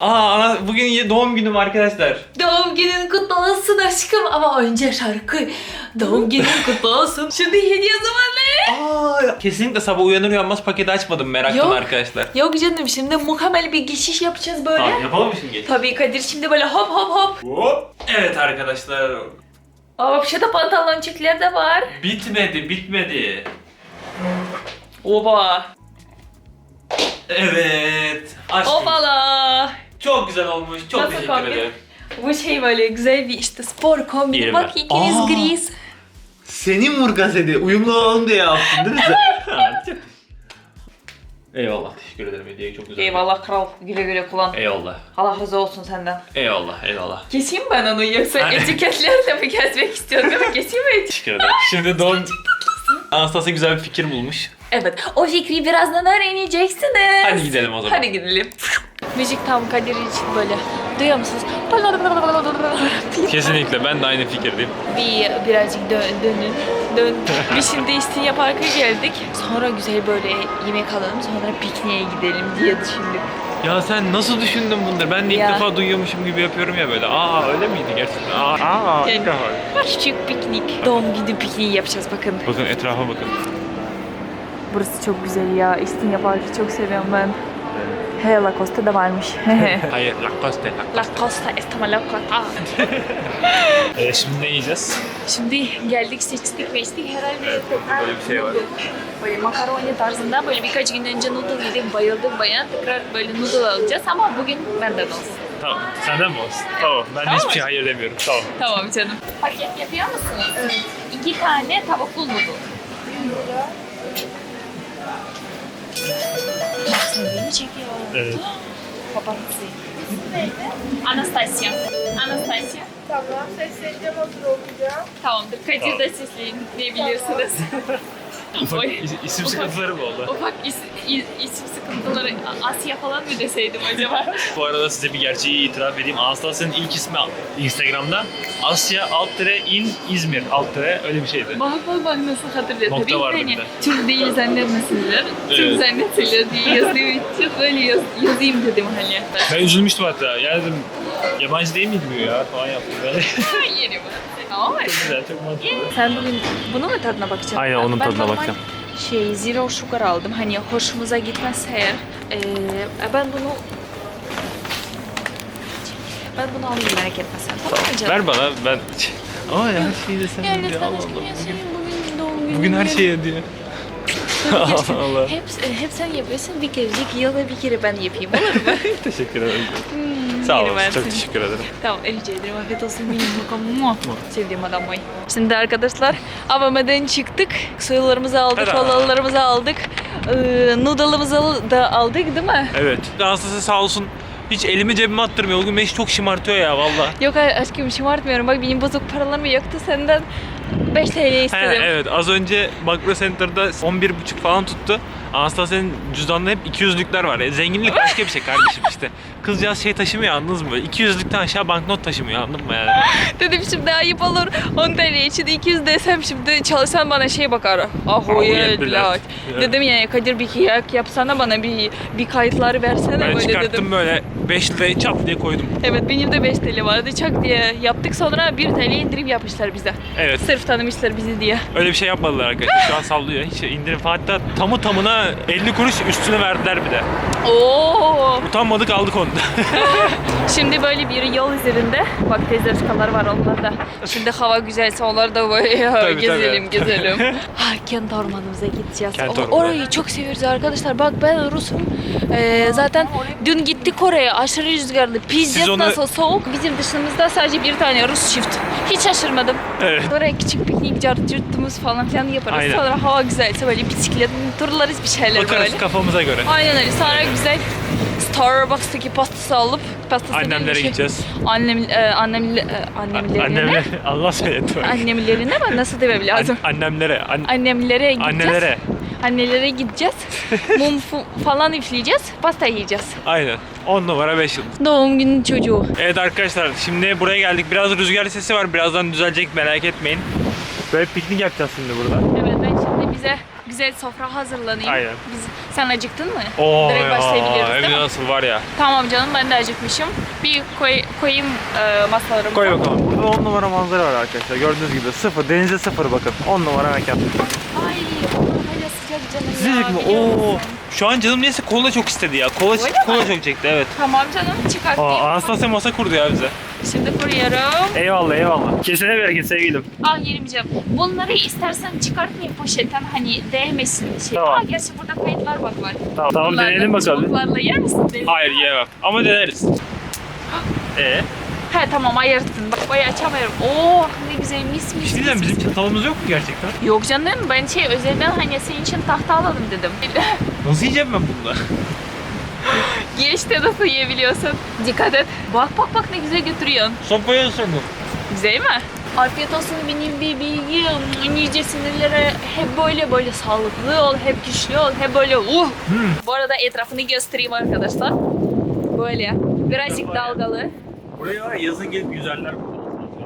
Aa bugün ye- doğum günüm arkadaşlar. Doğum günün kutlu olsun aşkım ama önce şarkı. Doğum günün kutlu olsun. Şimdi hediye zamanı. Aa kesinlikle sabah uyanır uyanmaz paketi açmadım meraktan Yok. arkadaşlar. Yok canım şimdi mükemmel bir geçiş yapacağız böyle. Tamam yapalım mı şimdi? Tabii Kadir şimdi böyle hop hop hop. Hop. Evet arkadaşlar. Aa şurada pantaloncuklar da var. Bitmedi bitmedi. Oba. Evet. Açtım. Obala. Çok güzel olmuş. Çok Nasıl teşekkür kombin? ederim. Bu şey böyle güzel bir işte spor kombini. İyi Bak mi? ikiniz Aa. gris. Senin Murgazede uyumlu olalım diye yaptın değil mi sen? Eyvallah teşekkür ederim hediye çok güzel. Eyvallah kral. Güle güle kullan. Eyvallah. Allah razı olsun senden. Eyvallah eyvallah. Keseyim ben onu yoksa Aynen. etiketlerle mi kesmek istiyorsun değil mi? Keseyim mi? Teşekkür ederim. Şimdi doğum... Anastasia güzel bir fikir bulmuş. Evet, o fikri birazdan öğreneceksiniz. Hadi gidelim o zaman. Hadi gidelim. Müzik tam Kadir için böyle. Duyuyor musunuz? Kesinlikle ben de aynı fikirdeyim. Bir birazcık dön, dönün. Dön. Biz şimdi İstinye Park'a geldik. Sonra güzel böyle yemek alalım. Sonra pikniğe gidelim diye düşündük. Ya sen nasıl düşündün bunları? Ben de ilk Ya. defa duyuyormuşum gibi yapıyorum ya böyle. Aa öyle miydi gerçekten? Aa, aa ilk Yani- defa. Küçük piknik. Doğum günü pikniği yapacağız bakın. Bakın etrafa bakın. Burası çok güzel ya. İstinye Park'ı çok seviyorum ben. He, La Costa da varmış. Hayır, Lacoste, La Costa, estamos La Costa. Ee, şimdi ne yiyeceğiz? Şimdi geldik seçtik ve içtik herhalde Böyle bir şey var. Böyle makaroni tarzında böyle birkaç gün önce noodle yedik bayıldık bayağı tekrar böyle noodle alacağız ama bugün benden olsun. Tamam, senden mi olsun? Tamam, ben de Tamam. hiçbir şey hayır demiyorum. Tamam. Tamam canım. Paket yapıyor musunuz? Evet. İki tane tavuklu noodle. Beni çekiyor. Evet. Paparazzi. Anastasia. Anastasia. Tamam, sesleneceğim hazır olacağım. Tamamdır. Kadir de sesleyebilirsiniz. Ufak Oy. is- isim sıkıntıları mı oldu? Ufak is- isim sıkıntıları Asya falan mı deseydim acaba? Bu arada size bir gerçeği itiraf edeyim. Anastasia'nın ilk ismi Instagram'da Asya alt tire in İzmir alt tire öyle bir şeydi. bak bak bak nasıl hatırlıyor. Nokta Tabii vardı hani bir de. Türk değil zannetmesinler. Türk Evet. zannetsinler diye yazdığım için böyle yaz, yazayım dedim hani. Ben üzülmüştüm hatta. Ya dedim yabancı değil miydi bu ya falan yaptım böyle. Yeni mi? Ama çok güzel, çok mantıklı. sen bugün bunu mu tadına bakacaksın? Aynen, onun tadına bakacağım. Şey zero sugar aldım. Hani hoşumuza gitmezse eğer. Ee, ben bunu ben bunu alayım merak etme sen. Tamam mı canım? Ver bana ben... Ama ya her şeyi de sen Ya diyor. lütfen Allah aşkım Allah. ya Bugün, senin bugün doğum günün. bugün her ya. şeyi diyor. Allah gerçekten. Allah. Hep, hep sen yapıyorsun bir kerecik yılda bir kere ben yapayım olur mu? teşekkür ederim. Hmm, Sağ olun. Çok teşekkür ederim. Tamam rica ederim afiyet olsun benim bakalım. Sevdiğim adam oy. Şimdi arkadaşlar AVM'den çıktık. Suyularımızı aldık, kolalarımızı aldık. Ee, noodle'ımızı da aldık değil mi? Evet. Anastasiya sağ olsun hiç elimi cebime attırmıyor. O gün beni çok şımartıyor ya valla. Yok aşkım şımartmıyorum. Bak benim bozuk paralarım yoktu senden 5 TL He, istedim. evet az önce Makro Center'da 11.5 falan tuttu. Anastasia'nın cüzdanında hep 200'lükler var. E, zenginlik başka bir şey kardeşim işte. Kızcağız şey taşımıyor anladınız mı? 200'lükten aşağı banknot taşımıyor anladın mı yani? Dedim şimdi ayıp olur. 10 TL için 200 desem şimdi çalışan bana şey bakar. Ah o. Dedim ya Kadir bir kıyak yapsana bana bir bir kayıtları versene Ben böyle çıkarttım dedim. böyle 5 lirayı çap diye koydum. Evet benim de 5 TL vardı çak diye yaptık sonra 1 TL indirim yapmışlar bize. Evet. Sırf tanımışlar bizi diye. Öyle bir şey yapmadılar arkadaşlar. Şu an sallıyor. Hiç indirim falan. Hatta tamı tamına 50 kuruş üstüne verdiler bir de. Oo. Utanmadık aldık onu da. Şimdi böyle bir yol üzerinde bak tezerçkalar var onlarda. Şimdi hava güzelse onları da böyle Tabii, gezelim tabii. gezelim. ha Kent ormanımıza gideceğiz. Kent O- ormanı. orayı çok seviyoruz arkadaşlar. Bak ben Rus'um. Ee, zaten dün gittik oraya aşırı rüzgarlı. Pizza Siz onu- nasıl soğuk. Bizim dışımızda sadece bir tane Rus çift. Hiç şaşırmadım. evet. Oraya küçük piknik cırtımız falan filan yaparız. Aynen. Sonra hava güzelse böyle bisiklet turlarız bir şeyler Bakarız böyle. kafamıza göre. Aynen öyle. Sonra güzel Starbucks'taki pastası alıp pastası Annemlere gideceğiz. Annem e, annem e, annemlerine Annemlere. Allah söyletti. annemlerine ben nasıl demem lazım. An- annemlere. An- Annemlere gideceğiz. annelere. Annelere gideceğiz. Mum falan üfleyeceğiz. Pasta yiyeceğiz. Aynen. 10 numara 5 yıldız. Doğum günü çocuğu. Evet arkadaşlar şimdi buraya geldik. Biraz rüzgar sesi var. Birazdan düzelecek merak etmeyin. Böyle piknik yapacağız şimdi burada. Evet ben şimdi bize güzel sofra hazırlanayım. Aynen. Biz Sen acıktın mı? Oo Direkt ya, başlayabiliriz değil de mi? nasıl var ya. Tamam canım ben de acıkmışım. Bir koy, koyayım e, masalarımı. Koy bakalım. Burada 10 numara manzara var arkadaşlar. Gördüğünüz gibi sıfır. Denize sıfır bakın. 10 numara mekan. Ay hala sıcak canım Sıcacık ya, mı? biliyor Oo. musun? Şu an canım neyse kola çok istedi ya. Kola, Öyle mi? kola çok çekti evet. Tamam canım çıkartayım. Aa, Anastasya masa kurdu ya bize. Şimdi kuruyorum. Eyvallah eyvallah. Kesene bereket sevgilim. Al yerimcim. Bunları istersen çıkartmayayım poşetten hani değmesin şey. Tamam. Aa gerçi burada kayıtlar bak var. Tamam, tamam Bunlarla, deneyelim bakalım. Çubuklarla yer misin? Deneyelim. Hayır yiyemem. Ama deneriz. Ee, He tamam ayırttın. Bak bayağı açamıyorum. Oo ne güzel mis bir mis. şey diyeceğim mis, bizim çatalımız yok mu gerçekten? Yok canım ben şey özelden hani senin için tahta alalım dedim. Nasıl yiyeceğim ben bunu? işte nasıl yiyebiliyorsun. Dikkat et. Bak bak bak ne güzel götürüyorsun. Sopaya ısırdım. Güzel mi? Afiyet olsun benim bebeğim. Nice sinirlere hep böyle böyle sağlıklı ol, hep güçlü ol, hep böyle uh. Hmm. Bu arada etrafını göstereyim arkadaşlar. Böyle. Birazcık dalgalı. Buraya yazın gelip güzeller burada.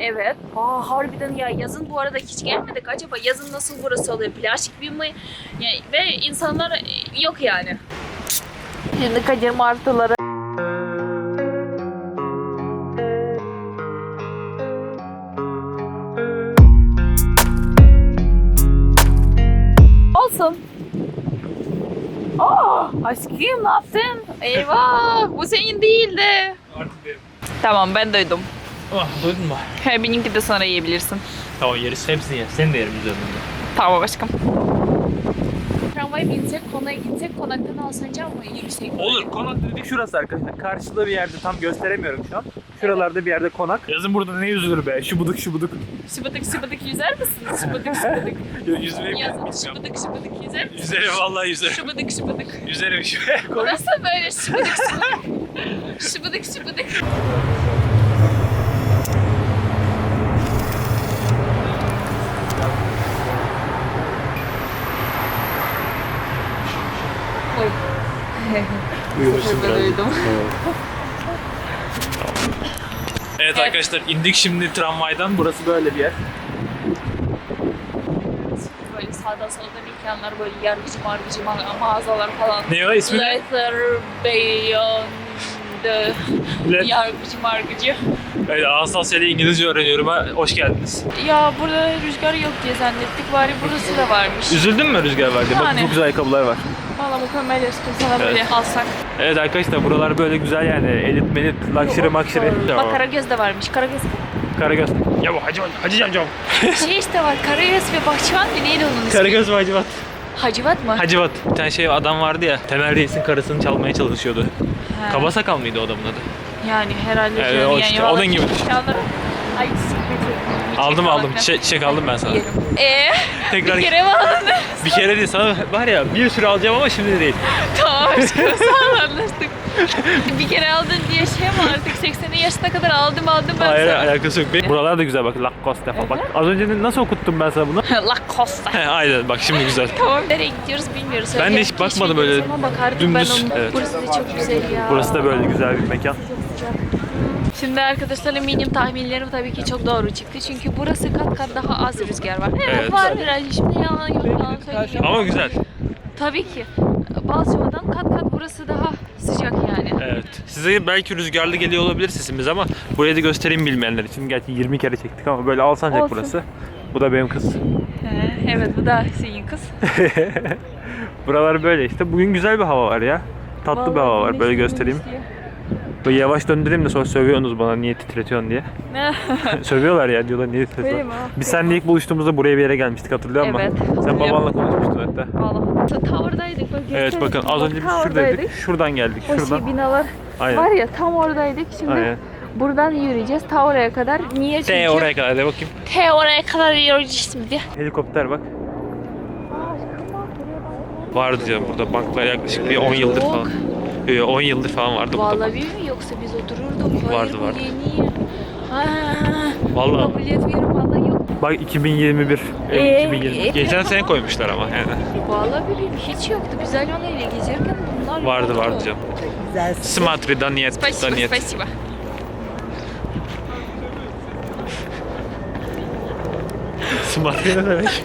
Evet. Aa harbiden ya yazın bu arada hiç gelmedik. Acaba yazın nasıl burası oluyor? Plastik bir mi? Yani, ve insanlar yok yani. Şimdi Kadir martıları. Olsun. Aa, aşkım ne yaptın? Eyvah bu senin değildi. Artık benim. Tamam ben duydum. Ah doydun mu? He benimki de sonra yiyebilirsin. Tamam yeriz. Hepsini yer. Seni de yerim üzerinde. Tamam aşkım. Tramvaya binsek, konağa gitsek, konaktan Alsancak mı yüksek? Olur. Konak dedik Şurası arkadaşlar. Karşıda bir yerde tam gösteremiyorum şu an. Şuralarda bir yerde konak. Yazın burada ne yüzülür be? Şu buduk şu buduk. Şıbıdık şıbıdık yüzer misiniz? Şıbıdık şıbıdık. Yüzmeyi Yazın şıbıdık şıbıdık yüzer misiniz? Yüzerim vallahi yüzerim. Şıbıdık şıbıdık. Yüzerim şu. Bu nasıl böyle şıbıdık? şıbıdık şıbıdık. Oy. Uyumuşsun uyudum. Evet arkadaşlar indik şimdi tramvaydan. Burası böyle bir yer. Böyle sağda solda mekanlar böyle yargıcı margıcı ma- mağazalar falan. Ne o ismi? ne? Leather Beyond the Let- yargıcı margıcı. Evet Anastasya ile İngilizce öğreniyorum ha. Hoş geldiniz. Ya burada rüzgar yok diye zannettik. Bari burası da varmış. Üzüldün mü rüzgar var diye? Yani. Çok güzel ayakkabılar var. Mükemmel üstü sana böyle alsak. Evet arkadaşlar buralar böyle güzel yani. Elit melit, luxury makşiri. Bak Karagöz de varmış. Karagöz. Karagöz. Ya bu hacı hacı camcam. şey işte var. Karagöz ve Bahçıvan mı? Neydi onun ismi? Karagöz mü Hacivat? Hacivat mı? Hacivat. Bir tane şey adam vardı ya. Temel Reis'in karısını çalmaya çalışıyordu. Ha. Kaba sakal mıydı o adamın adı? Yani herhalde. Evet, yani o işte, onun gibi. Ay. Aldım aldım. Çiçek, çiçek aldım ben sana. Eee? Tekrar Bir kere mi aldın? bir kere değil sana var ya bir sürü alacağım ama şimdi değil. tamam aşkım sağ anlaştık. bir kere aldın diye şey mi artık 80 yaşına kadar aldım aldım ben Hayır sana. alakası yok. Buralar da güzel bak. Lacoste falan. Bak az önce nasıl okuttum ben sana bunu? Lacoste. Aynen bak şimdi güzel. Tamam nereye gidiyoruz bilmiyoruz. Ben de Öyle hiç bakmadım öyle ama dümdüz, Ben onu. evet. Burası da çok güzel ya. Burası da böyle güzel bir mekan. Şimdi arkadaşlar eminim tahminlerim tabii ki çok doğru çıktı. Çünkü burası kat kat daha az rüzgar var. Evet, Evet. var birazcık şimdi yalan yok yalan söyleyeyim. Ama güzel. Tabii ki. Balçova'dan kat kat burası daha sıcak yani. Evet. Size belki rüzgarlı geliyor olabilir sesimiz ama burayı da göstereyim bilmeyenler için. Gerçi 20 kere çektik ama böyle Alsancak Olsun. burası. Bu da benim kız. He, evet bu da senin kız. Buralar böyle işte. Bugün güzel bir hava var ya. Tatlı bir hava var. Böyle göstereyim. Böyle yavaş döndüreyim de sonra sövüyorsunuz bana niye titretiyorsun diye. Sövüyorlar ya diyorlar niye titretiyorsun. Biz seninle ilk buluştuğumuzda buraya bir yere gelmiştik hatırlıyor musun? Evet, Sen babanla konuşmuştun hatta. Valla. Tavırdaydık. Bak, Evet bakın az önce biz şuradaydık. Şuradan geldik. O Şuradan. şey binalar Aynen. var ya tam oradaydık. Şimdi Aynen. buradan yürüyeceğiz ta oraya kadar. Niye? Çünkü T oraya kadar de bakayım. T oraya kadar yürüyeceğiz şimdi. Helikopter bak. Vardı diyor burada banklar yaklaşık bir 10 yıldır falan. Ee, 10 yıldır falan vardı burada. Vallahi mi yoksa biz otururduk. Hayır Vardı, bu vardı. yeni. Ha, Vallahi. Kabul etmiyorum vallahi yok. Bak 2021. Evet, Ee, 2020. Geçen sene koymuşlar ama yani. Vallahi bileyim hiç yoktu. Güzel yoluyla gezerken bunlar Vardı yoktu. vardı canım. Smatri, Daniyet, Спасибо, Daniyet. спасибо. Smatri ne demek?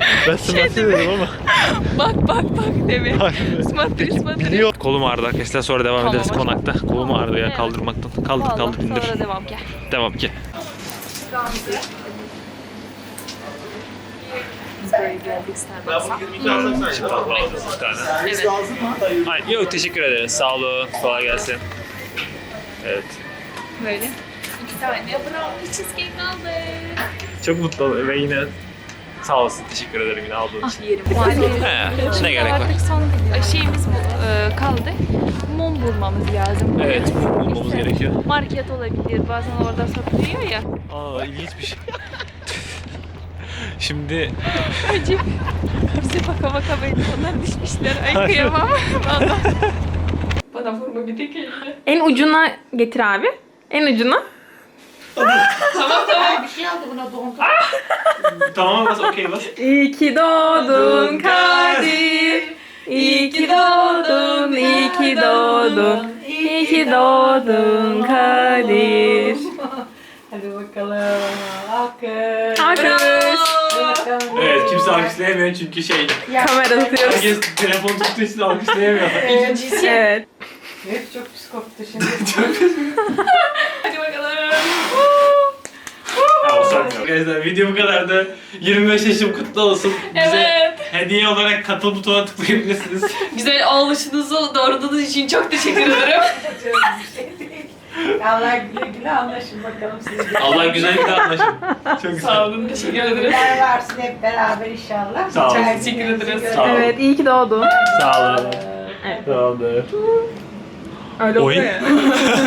Ben smart dedim ama. Bak bak bak deme. Smart bir smart bir. Kolum ağrıdı arkadaşlar sonra devam Tamam, ederiz hocam. konakta. Kolum ağrıdı ya Evet. kaldırmaktan. Kaldır kaldır indir. Sonra devam gel. Devam Starbucks'a. Evet. Ay, yok teşekkür ederiz. Sağ olun. Kolay gelsin. Evet. Böyle. İki tane brownie cheesecake aldık. Çok mutlu oldum ve yine sağ olsun. Teşekkür ederim yine aldığın için. Ah yerim. Maalesef. He, ne gerek var? Artık son şeyimiz bu, e, kaldı. Mum bulmamız lazım. Evet, mum bulmamız İşte gerekiyor. Market olabilir. Bazen orada satılıyor ya. Aa ilginç bir şey. Şimdi Acı. Bize baka baka böyle onlar düşmüşler. Ay kıyamam. Bana vurma bir tek elle. En ucuna getir abi. En ucuna. Tamam bas okey bas. İyi ki doğdun Kadir. İyi ki doğdun, iyi ki doğdun. İyi ki doğdun Kadir. Hadi bakalım. Alkış. Alkış. Evet kimse alkışlayamıyor çünkü şey Kamera tutuyoruz. herkes telefon tuttuğu için alkışlayamıyor. Evet. Evet çok pis koktu şimdi. Hadi bakalım. Ha, o sanmıyorum. Arkadaşlar video bu kadardı. 25 yaşım kutlu olsun. Bize Evet. hediye olarak katıl butonuna tıklayabilirsiniz. Güzel ağlaşınızı doğurduğunuz için çok teşekkür ederim. Allah güle güle anlaşın bakalım siz de. Allah güzel bir anlaşın. Çok güzel. Sağ olun. Teşekkür ederim. Güler varsın hep beraber inşallah. Sağ olun. Teşekkür ederiz. Sağ olun. Evet, iyi ki doğdun. Sağ olun. Evet. Sağ olun. Öyle Oyun. oluyor ya.